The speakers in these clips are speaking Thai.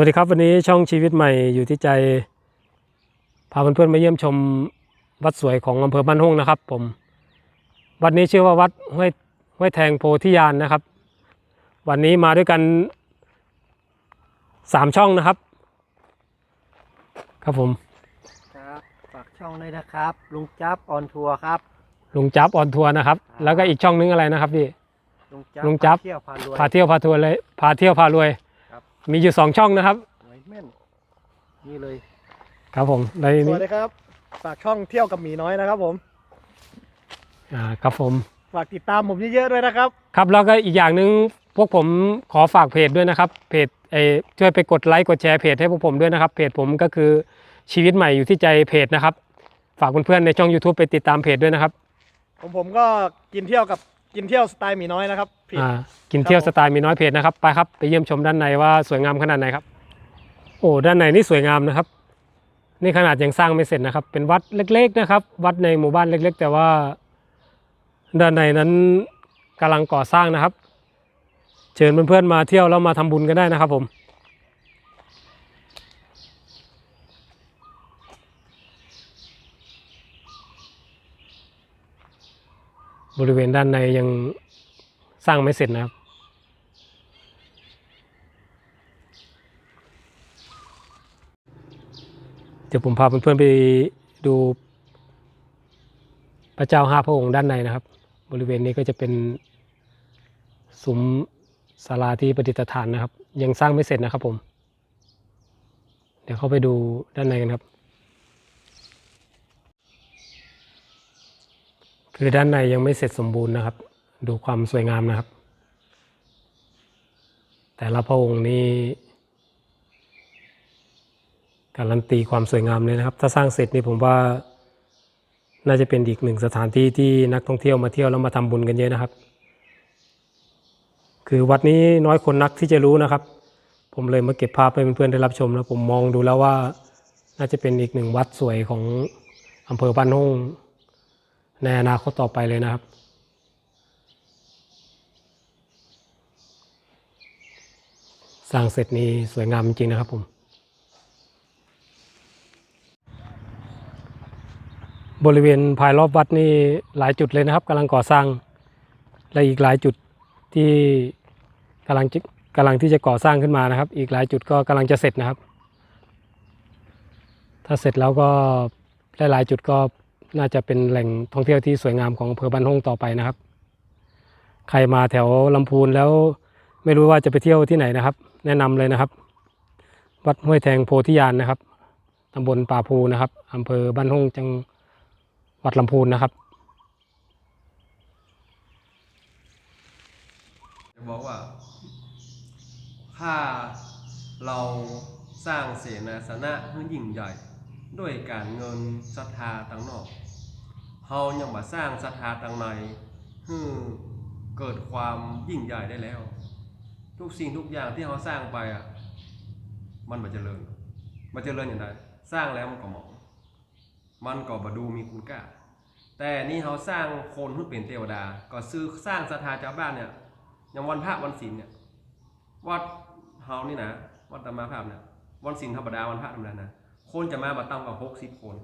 วัสดีครับวันนี้ช่องชีวิตใหม่อยู่ที่ใจ พาเพื่อนๆมาเยี่ยมชมวัดสวยของอำเภอบ้านห้องนะครับ ผม วัดนี้ชื่อว่าวัดห้วยห้วยแทงโพธิญาณนะครับ วันนี้มาด้วยกันสามช่องนะครับ ครับผมครับฝากช่องเลยนะครับ ลุงจับออนทัวร์ครับ ลุงจับออนทัวร์นะครับ แล้วก็อีกช่องนึงอะไรนะครับพี่ลุงจับลุงจับพาเที่ยวพารวยพาเที่ยวพาทัวร์เลยพาเที่ยวพารวยครับ มีอยู่สองช่องนะครับหวยแม่นนี่เลยครับผมในสนี้วัสดีครับฝากช่องเที่ยวกับหมีน้อยนะครับ ผมอ่าครับผม ฝากติดตามผมเยอะๆด้วยนะครับ ครับแล้วก็อีกอย่างหนึ่งพวกผมขอฝากเพจด้วยนะครับ เพจไอช่วยไปกดไลค์กดแชร์เพจให้พวกผมด้วยนะครับ เพจผมก็คือชีวิตใหม่อยู่ที่ใจเพจนะครับ ฝากเพื่อนๆในช่อง YouTube ไปติดตามเพจด้วยนะครับ ผมผมก็กินเที่ยวกับ กินเที่ยวสไตล์หมีน้อยนะครับผิดอ่ากินเที่ยวครับผมสไตล์มีน้อยเพจนะครับไปครับไปเยี่ยมชมด้านในว่าสวยงามขนาดไหนครับ โอ้ด้านในนี่สวยงามนะครับ นี่ขนาดยังสร้างไม่เสร็จนะครับ เป็นวัดเล็ก ๆนะครับ วัดในหมู่บ้านเล็ก ๆ แต่ว่า ด้านในนั้นกำลังก่อสร้างนะครับ เชิญเพื่อนๆมาเที่ยวแล้วมาทำบุญกันได้นะครับผม บริเวณด้านในยังสร้างไม่เสร็จนะครับ เดี๋ยวผมพาเพื่อนๆไปดู พระเจ้าห้าพระองค์ด้านในนะครับ บริเวณนี้ก็จะเป็นซุ้มศาลาที่ประดิษฐานนะครับ ยังสร้างไม่เสร็จนะครับผม เดี๋ยวเข้าไปดูด้านในกันครับ คือด้านในยังไม่เสร็จสมบูรณ์นะครับ ดูความสวยงามนะครับ แต่ละพระองค์นี้การันตีความสวยงามเลยนะครับ ถ้าสร้างเสร็จนี่ผมว่าน่าจะเป็นอีกหนึ่งสถานที่ที่นักท่องเที่ยวมาเที่ยวแล้วมาทำบุญกันเยอะนะครับ คือวัดนี้น้อยคนนักที่จะรู้นะครับ ผมเลยมาเก็บภาพให้เพื่อนๆได้รับชมแล้วผมมองดูแล้วว่า น่าจะเป็นอีกหนึ่งวัดสวยของอำเภอบ้านห้อง ในอนาคตต่อไปเลยนะครับ สร้างเสร็จนี้สวยงามจริงนะครับผม บริเวณภายรอบวัดนี่หลายจุดเลยนะครับกำลังก่อสร้างและอีกหลายจุดที่กำลังกำลังที่จะก่อสร้างขึ้นมานะครับ อีกหลายจุดก็กำลังจะเสร็จนะครับ ถ้าเสร็จแล้วก็หลายๆจุดก็ น่าจะเป็นแหล่งท่องเที่ยวที่สวยงามของอำเภอบ้านห้องต่อไปนะครับ ใครมาแถวลำพูนแล้วไม่รู้ว่าจะไปเที่ยวที่ไหนนะครับ แนะนำเลยนะครับ วัดห้วยแทงโพธิญาณนะครับตำบลป่าภูนะครับอำเภอบ้านห้องจังหวัดลำพูนนะครับจะบอกว่า ถ้าเราสร้างเสนาสนะให้ยิ่งใหญ่ ด้วยการเงินศรัทธาต่างนอกเฮายังมาสร้างศรัทธาต่างในให้เกิดความยิ่งใหญ่ได้แล้ว ทุกสิ่งทุกอย่างที่เขาสร้างไปอะมันมาเจริญมาเจริญอย่างไรสร้างแล้วมันก็หมอง มันก็บดูมีคุณค่าแต่นี่เขาสร้างคนให้เป็นเทวดา ก็ซื้อสร้างศรัทธาชาวบ้านเนี่ยอย่างวันพระวันศีลเนี่ยวัดเฮานี่นะวัดตมาภาพเนี่ยวันศีลธรรมดาวันพระธรรมดานะ คนจะมาบัต่ำกว่าหกสิบคน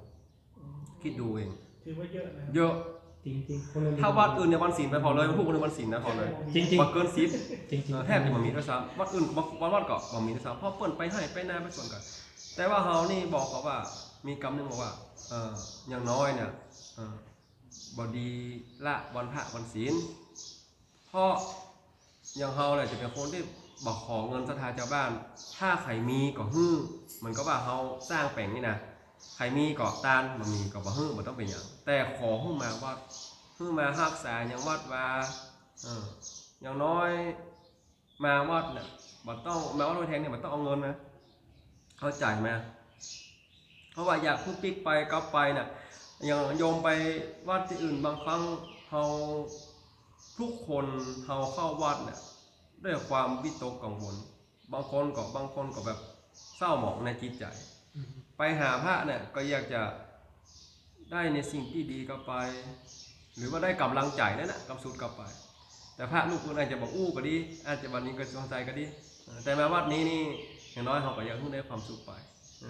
คิดดูเอง ถือว่าเยอะนะเยอะจริงๆถ้าวัดอื่นเนี่ยวันศีลไปพอเลยพวกคนในวันศีลนะพอเลยจริงๆว่าเกินสิบจริงเออแทบจะมามีด้วยซ้ำวัดอื่นวัดวัดวัดก็บ่มีด้วยซ้ำเพราะเปิ้นไปให้ไปนาไปส่วนกันแต่ว่าเฮานี่บอกเขาว่า มีกำหนึงบอกว่าเอออย่างน้อยเนี่ยเออบดีละวันพระวันศีลเพราะอย่างเฮาเนี่ยจะเป็นคนที่บอกขอเงินศรัทธาชาวบ้าน ถ้าใครมีก็ฮื้อเห มือนกับว่าเฮาสร้างแปลงนี่นะใครมีก็ตานบ่มีก็บ่ฮื้อบ่ต้องเป็นหยังแต่ขอฮื้อมาวัดฮื้อมารักษาอย่างวัดว่าเอออย่างน้อยมาวัดเนี่ยมันต้องมาวัดโดยแทงเนี่ยมันต้องเอาเงินนะเขาจ่ายมเพราะว่าอยากพูดปิ๊กไปกลับไปเนี่ยอย่างโยมไปวัดที่อื่นบางครั้งเขาทุกคนเขาเข้าวัดเนี่ยด้วยความวิตกกังวล บางคนก็บางคนก็แบบ เศร้าหมองในจิตใจ ไปหาพระเนี่ยก็อยากจะได้ในสิ่งที่ดีกลับไป หรือว่าได้กำลังใจนั่นแหละกำสุดกลับไป แต่พระลูกคุณอาจจะบอกอู้ก็ดี อาจจะวันนี้ก็สงสัยก็ดีเออแต่มาวัดนี้นี่อย่างน้อยเขาก็อยากให้ได้ความสุขไปเอ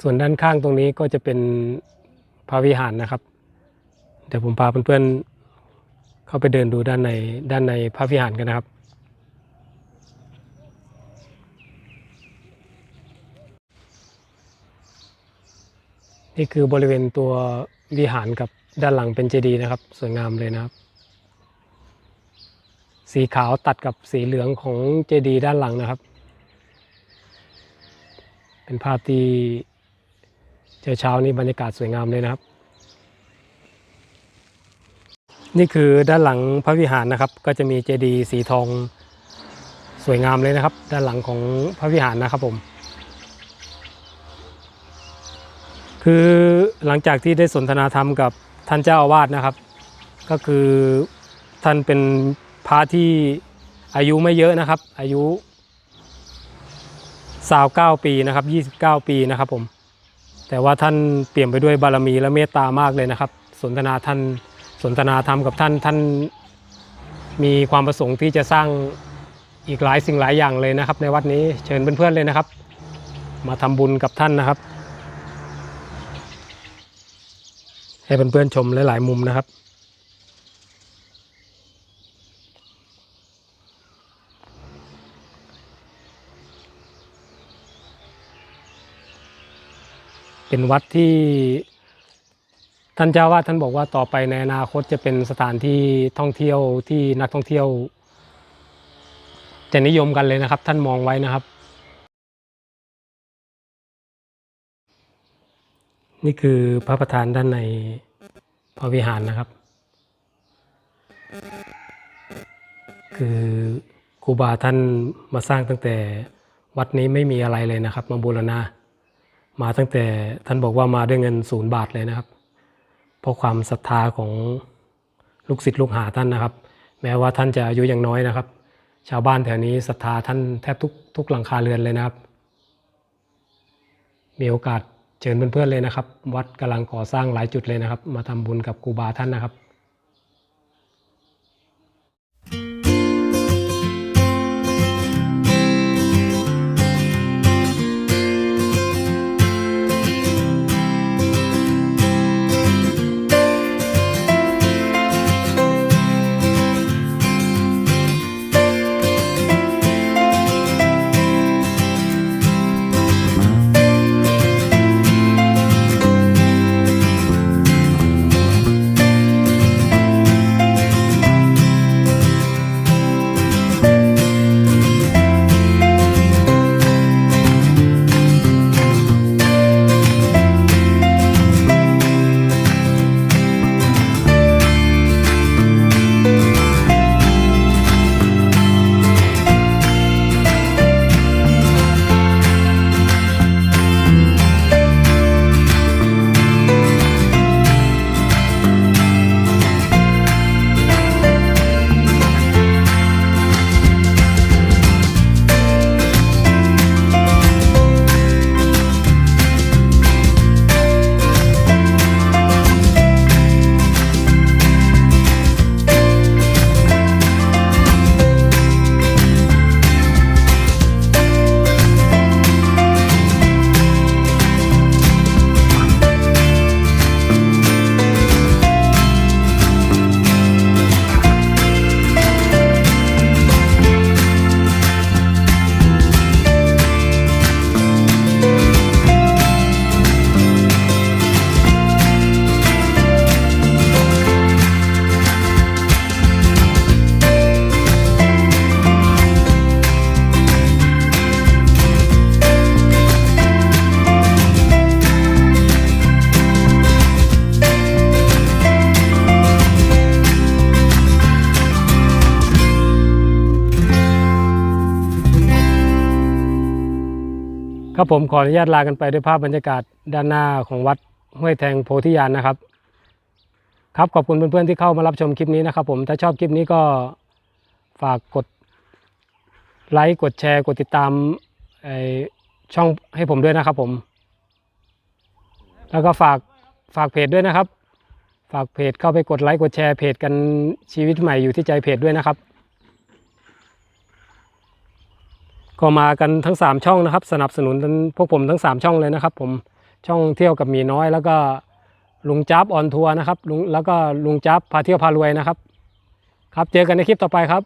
ส่วนด้านข้างตรงนี้ก็จะเป็นพระวิหารนะครับ เดี๋ยวผมพาเพื่อนๆเข้าไปเดินดูด้านในด้านในพระวิหารกันนะครับนี่คือบริเวณตัววิหารกับด้านหลังเป็นเจดีย์นะครับ สวยงามเลยนะครับ สีขาวตัดกับสีเหลืองของเจดีย์ด้านหลังนะครับ เป็นภาพที่ เจอเช้านี้บรรยากาศสวยงามเลยนะครับ นี่คือด้านหลังพระวิหารนะครับ ก็จะมีเจดีย์สีทองสวยงามเลยนะครับ ด้านหลังของพระวิหารนะครับผม คือหลังจากที่ได้สนทนาธรรมกับท่านเจ้าอาวาสนะครับ ก็คือท่านเป็นพระที่อายุไม่เยอะนะครับ อายุสาวเก้าปีนะครับยี่สิบเก้าปีนะครับผม แต่ว่าท่านเปี่ยมไปด้วยบารมีและเมตตามากเลยนะครับ สนทนาท่านสนทนาธรรมกับท่านท่านมีความประสงค์ที่จะสร้างอีกหลายสิ่งหลายอย่างเลยนะครับ ในวัดนี้เชิญเพื่อนๆเลยนะครับ มาทำบุญกับท่านนะครับ ให้เพื่อนๆชมหลายๆมุมนะครับ เป็นวัดที่ ท่านเจ้าวาดท่านบอกว่าต่อไปในอนาคตจะเป็นสถานที่ท่องเที่ยวที่นักท่องเที่ยว จะนิยมกันเลยนะครับ ท่านมองไว้นะครับ นี่คือพระประธานด้านในพระวิหารนะครับ คือครูบาท่านมาสร้างตั้งแต่วัดนี้ไม่มีอะไรเลยนะครับ มาบูรณา มาตั้งแต่ท่านบอกว่ามาด้วยเงินศูนย์บาทเลยนะครับ เพราะความศรัทธาของลูกศิษย์ลูกหาท่านนะครับ แม้ว่าท่านจะอายุยังน้อยนะครับ ชาวบ้านแถวนี้ศรัทธาท่านแทบทุกทุกหลังคาเรือนเลยนะครับ มีโอกาสเชิญเพื่อนๆเลยนะครับ วัดกำลังก่อสร้างหลายจุดเลยนะครับ มาทำบุญกับครูบาท่านนะครับ ครับผมขออนุญาตลากันไปด้วยภาพบรรยากาศด้านหน้าของวัดห้วยแทงโพธิญาณนะครับ ครับขอบคุณเพื่อนๆที่เข้ามารับชมคลิปนี้นะครับ ผมถ้าชอบคลิปนี้ก็ฝากกดไลค์กดแชร์กดติดตามไอช่องให้ผมด้วยนะครับ ผม แล้วก็ฝากฝากเพจด้วยนะครับ ฝากเพจเข้าไปกดไลค์กดแชร์เพจกันชีวิตใหม่อยู่ที่ใจเพจด้วยนะครับ ก็มากันทั้ง 3 ช่องนะครับ สนับสนุนพวกผมทั้ง 3 ช่องเลยนะครับ ผมช่องเที่ยวกับมีน้อย แล้วก็ลุงจับออนทัวร์นะครับลุงแล้วก็ลุงจับพาเที่ยวพารวยนะครับ ครับเจอกันในคลิปต่อไปครับ